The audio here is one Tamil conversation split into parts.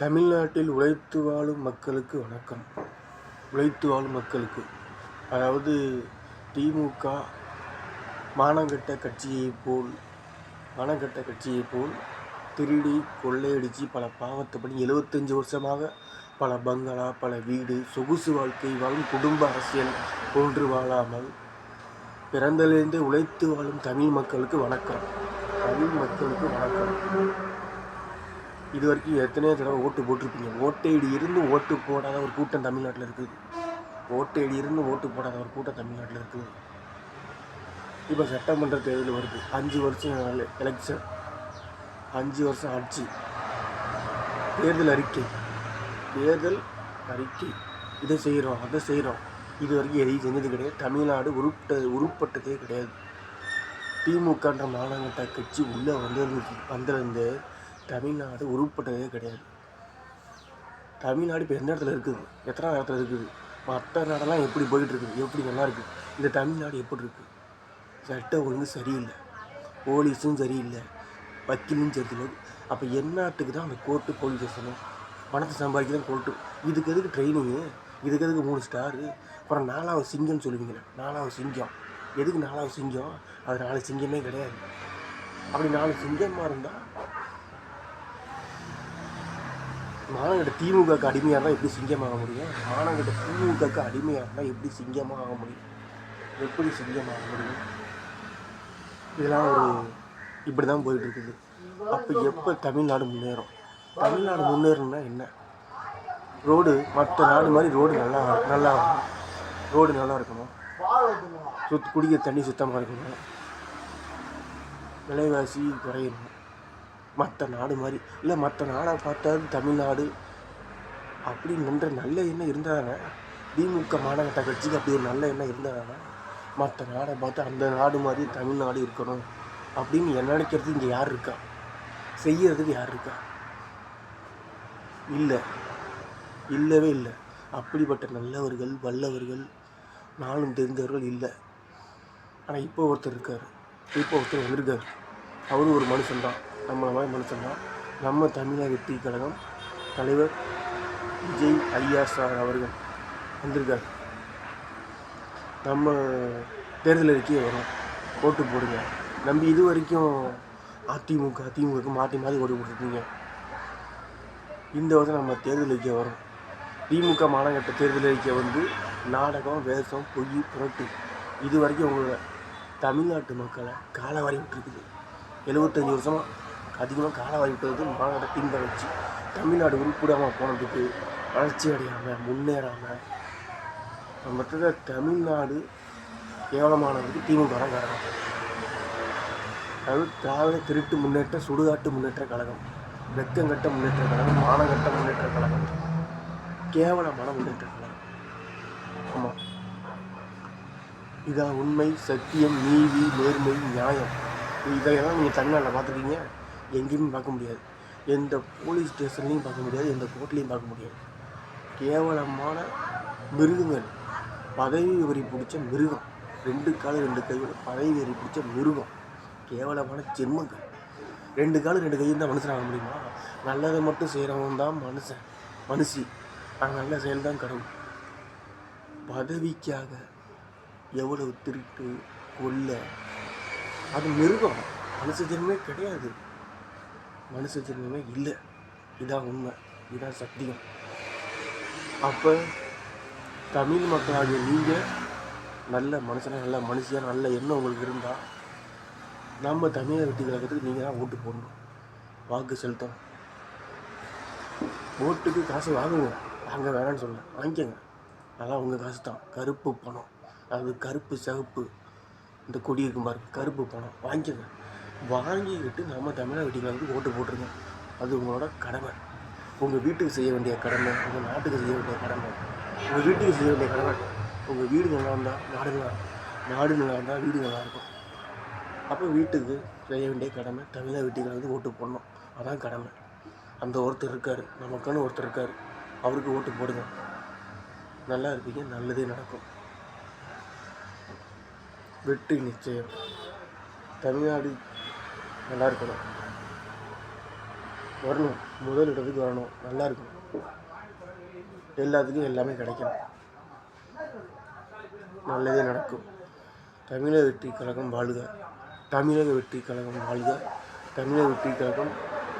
தமிழ்நாட்டில் உழைத்து வாழும் மக்களுக்கு வணக்கம். உழைத்து வாழும் மக்களுக்கு. அதாவது திமுக மானங்கட்ட கட்சியைப் போல் மானங்கட்ட கட்சியைப் போல் திருடி கொள்ளையடித்து பல பாவத்தை பண்ணி எழுபத்தஞ்சி வருஷமாக பல பங்களா பல வீடு சொகுசு வாழ்க்கை வாழும் குடும்ப அரசியல் போன்று வாழாமல் பிறந்ததிலிருந்தே உழைத்து வாழும் தமிழ் மக்களுக்கு வணக்கம். தமிழ் மக்களுக்கு வணக்கம். இது வரைக்கும் எத்தனையோ தடவை ஓட்டு போட்டிருப்பீங்க. ஓட்டைடி இருந்து ஓட்டு போடாத ஒரு கூட்டம் தமிழ்நாட்டில் இருக்குது. ஓட்டைடி இருந்து ஓட்டு போடாத ஒரு கூட்டம் தமிழ்நாட்டில் இருக்குது. இப்போ சட்டமன்ற தேர்தல் வருது. அஞ்சு வருஷம் எலெக்ஷன் அஞ்சு வருஷம் ஆட்சி. தேர்தல் அறிக்கை. தேர்தல் அறிக்கை. இதை செய்கிறோம் அதை செய்கிறோம் இது வரைக்கும் எதையும் செஞ்சது கிடையாது. தமிழ்நாடு உருப்பிட்ட உருப்பட்டதே கிடையாது. திமுகன்ற மானங்கட்ட கட்சி உள்ளே வந்து வந்திருந்து தமிழ்நாடு உருப்பட்டதே கிடையாது. தமிழ்நாடு இப்போ எந்த இடத்துல இருக்குது? எத்தனை இடத்துல இருக்குது? மற்ற நாடெல்லாம் எப்படி போயிட்டுருக்குது? எப்படி நல்லா இருக்குது இந்த தமிழ்நாடு எப்படி இருக்குது சட்ட ஒழுங்கு சரியில்லை. போலீஸும் சரியில்லை. வக்கீலும் சரியில்லை. அப்போ என்னத்துக்கு தான் அந்த கோர்ட்டு போலீஸ் ஸ்டேஷனும் பணத்தை சம்பாதிக்க தான் கோர்ட்டு. இதுக்கு எதுக்கு ட்ரைனிங்கு இதுக்கு எதுக்கு மூணு ஸ்டாரு அப்புறம் நாலாவது சிங்கம்னு சொல்லுவீங்களே? நாலாவது சிங்கம். எதுக்கு நாலாவது சிங்கம்? அது நாலு சிங்கமே கிடையாது. அப்படி நாலு சிங்கமாக இருந்தால் மானங்கிட்ட திமுகக்கு அடிமையாக இருந்தால் எப்படி சிங்கமாக முடியும்? மானங்கிட்ட திமுகக்கு அடிமையாக இருந்தால் எப்படி சிங்கமாக ஆக முடியும்? எப்படி சிங்கமாக முடியும்? இதெல்லாம் ஒரு இப்படி தான் போயிட்டுருக்குது. அப்போ எப்போ தமிழ்நாடு முன்னேறும்? தமிழ்நாடு முன்னேறணும்னா என்ன? ரோடு மற்ற நாடு மாதிரி ரோடு நல்லா நல்லா ரோடு நல்லா இருக்கணும். சுத் குடிக்கிற தண்ணி சுத்தமாக இருக்கணும். விலைவாசி குறையணும். மற்ற நாடு மாதிரி. இல்லை மற்ற நாடை பார்த்தா தமிழ்நாடு அப்படின்ற நல்ல எண்ணம் இருந்தாங்க திமுக மாநகட்ட கட்சிக்கு அப்படி ஒரு நல்ல எண்ணம் இருந்தாங்க மற்ற நாடை பார்த்து அந்த நாடு மாதிரி தமிழ்நாடு இருக்கணும் அப்படின்னு நினைக்கிறது இங்கே யார் இருக்கா? செய்யறதுக்கு யார் இருக்கா? இல்லை. இல்லவே இல்லை. அப்படிப்பட்ட நல்லவர்கள் வல்லவர்கள் நாளும் தெரிந்தவர்கள் இல்லை. ஆனால் இப்போ ஒருத்தர் இருக்கார். இப்போ ஒருத்தர் வந்திருக்கார். அவரும் ஒரு மனுஷன்தான். நம்மளை மாதிரி மனுஷன்தான் நம்ம தமிழக வெற்றி கழகம் தலைவர் விஜய் ஐயா சார் அவர்கள் வந்திருக்கார். நம்ம தேர்தல் அறிக்கையே வரும். ஓட்டு போடுங்க. நம்பி இது வரைக்கும் அதிமுக அதிமுகக்கு மாற்றி மாற்றி ஓட்டு போட்டுருக்கீங்க. இந்த வருஷம் நம்ம தேர்தல் அறிக்கை வரும். திமுக மாநகட்ட தேர்தல் அறிக்கை வந்து நாடகம் வேஷம் பொய் புரட்டு இது வரைக்கும் உங்களோட தமிழ்நாட்டு மக்களை காலவாரி விட்டுருக்குது எழுபத்தஞ்சி வருஷமாக அதிகமாக காலவாய் விட்டது மாநாட்டை பின்பற்ற தமிழ்நாடு உருப்பிடாமல் போனதுக்கு வளர்ச்சி அடையாமல் முன்னேறாமல் மொத்தத்தில் தமிழ்நாடு கேவலமானதுக்கு திமுக தான் காரணம். அதாவது திராவிட திருட்டு முன்னேற்ற சுடுகாட்டு முன்னேற்ற கழகம் வெக்கங்கட்ட முன்னேற்ற கழகம் மானகட்ட முன்னேற்ற கழகம் கேவலமான முன்னேற்ற கழகம். ஆமாம் இதான் உண்மை சத்தியம் நீதி நேர்மை நியாயம். இதையெல்லாம் நீங்கள் தமிழ்நாட்டில் பார்த்துருக்கீங்க. எங்கேயுமே பார்க்க முடியாது. எந்த போலீஸ் ஸ்டேஷன்லையும் பார்க்க முடியாது எந்த கோர்ட்லேயும் பார்க்க முடியாது. கேவலமான மிருகங்கள். பதவி வரி பிடிச்ச மிருகம். ரெண்டு காலம் ரெண்டு கையோட பதவி வரி பிடிச்ச மிருகம். கேவலமான ஜென்மங்கள். ரெண்டு காலம் ரெண்டு கையும் தான் மனுஷனாக முடியுமா? நல்லதை மட்டும் செய்கிறவன் தான் மனுஷன் மனுஷி. ஆனால் நல்ல செயல் தான் கடவுள். பதவிக்காக எவ்வளவு திருட்டு கொல்ல. அது மிருகம். மனுஷ ஜென்மே கிடையாது. மனுஷ ஜென்மமே இல்லை. இதான் உண்மை. இதான் சத்தியம். அப்போ தமிழ் மக்களாகிய நீங்கள் நல்ல மனுஷனாக நல்ல மனுஷியாக நல்ல எண்ணம் உங்களுக்கு இருந்தால் நம்ம தமிழை வெற்றி கழகத்துக்கு நீங்கள் தான் ஓட்டு போடணும். வாக்கு செலுத்தணும். ஓட்டுக்கு காசு வாங்குங்க. வாங்க வேணாம்னு சொல்ல வாங்கிக்கோங்க. அதான் உங்கள் காசு தான். கருப்பு பணம். அது கருப்பு சிவப்பு. இந்த கொடி இருக்கும் பாருங்க. கருப்பு பணம். வாங்கிக்கோங்க. வாங்கிக்கிட்டு நம்ம தமிழக வெற்றி ஓட்டு போட்டுருங்க அது உங்களோட கடமை. உங்கள் வீட்டுக்கு செய்ய வேண்டிய கடமை உங்கள் நாட்டுக்கு செய்ய வேண்டிய கடமை. உங்கள் வீட்டுக்கு செய்ய வேண்டிய கடமை. உங்கள் வீடு நல்லா இருந்தால் நாடு நல்லா நாடு நல்லா இருந்தால் வீடு நல்லா இருக்கும். அப்போ வீட்டுக்கு செய்ய வேண்டிய கடமை தமிழக வீட்டுக்கு வந்து ஓட்டு போடணும். அதான் கடமை. அந்த ஒருத்தர் இருக்கார் நமக்குன்னு ஒருத்தர் இருக்கார். அவருக்கு ஓட்டு போடுங்க. நல்லா இருப்பீங்க நல்லதே நடக்கும். வெற்றி நிச்சயம். தமிழ்நாடு நல்லா இருக்கணும் வரணும். முதல் இடத்துக்கு வரணும். நல்லா இருக்கணும் எல்லாத்துக்கும் எல்லாமே கிடைக்கணும் நல்லதே நடக்கும். தமிழக வெற்றி கழகம் வாழ்க. தமிழக வெற்றி கழகம் வாழ்க. தமிழக வெற்றி கழகம்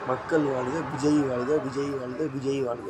மக்கள் வாழ்க. விஜய் வாழ்க. விஜய் வாழ்க. விஜய் வாழ்க.